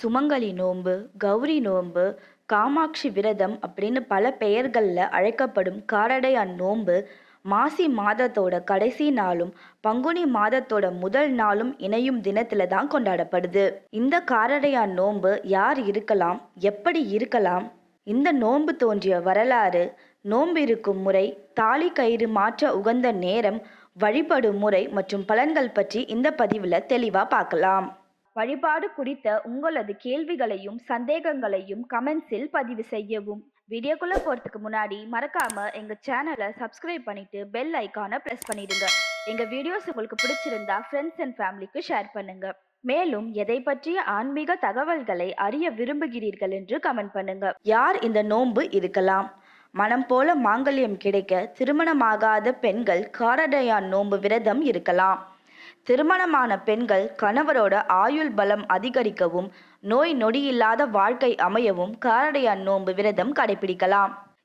சுமங்கலி நோன்பு கௌரி நோன்பு காமாட்சி விரதம் அப்படின்னு பல பெயர்களில் அழைக்கப்படும் காரடையான் நோன்பு மாசி மாதத்தோட கடைசி நாளும் பங்குனி மாதத்தோட முதல் நாளும் இணையும் தினத்துல தான் கொண்டாடப்படுது. இந்த காரடையான் நோன்பு யார் இருக்கலாம் எப்படி இருக்கலாம்? இந்த நோன்பு தோன்றிய வரலாறு நோன்பு இருக்கும் முறை தாலி கயிறு மாற்ற உகந்த நேரம் வழிபடும் முறை மற்றும் பலன்கள் பற்றி இந்த பதிவில் தெளிவாக பார்க்கலாம். வழிபாடு குறித்த உங்களது கேள்விகளையும் சந்தேகங்களையும் கமெண்ட்ஸில் பதிவு செய்யவும். வீடியோக்குள்ள போறதுக்கு முன்னாடி மறக்காம எங்க சேனலை சப்ஸ்கிரைப் பண்ணிட்டு பெல் ஐக்கானை பிரஸ் பண்ணிடுங்க. எங்க வீடியோஸ் உங்களுக்கு பிடிச்சிருந்தா ஃப்ரெண்ட்ஸ் அண்ட் ஃபேமிலிக்கு ஷேர் பண்ணுங்க. மேலும் எதை பற்றிய ஆன்மீக தகவல்களை அறிய விரும்புகிறீர்கள் என்று கமெண்ட் பண்ணுங்க. யார் இந்த நோன்பு இருக்கலாம்? மனம் போல மாங்கல்யம் கிடைக்க திருமணமாகாத பெண்கள் காரடையான் நோன்பு விரதம் இருக்கலாம். திருமணமான பெண்கள் கணவரோட ஆயுள் பலம் அதிகரிக்கவும் நோய் நொடியில்லாத வாழ்க்கை அமையவும் காரடையான் நோன்பு விரதம் கடைபிடிக்கலாம்.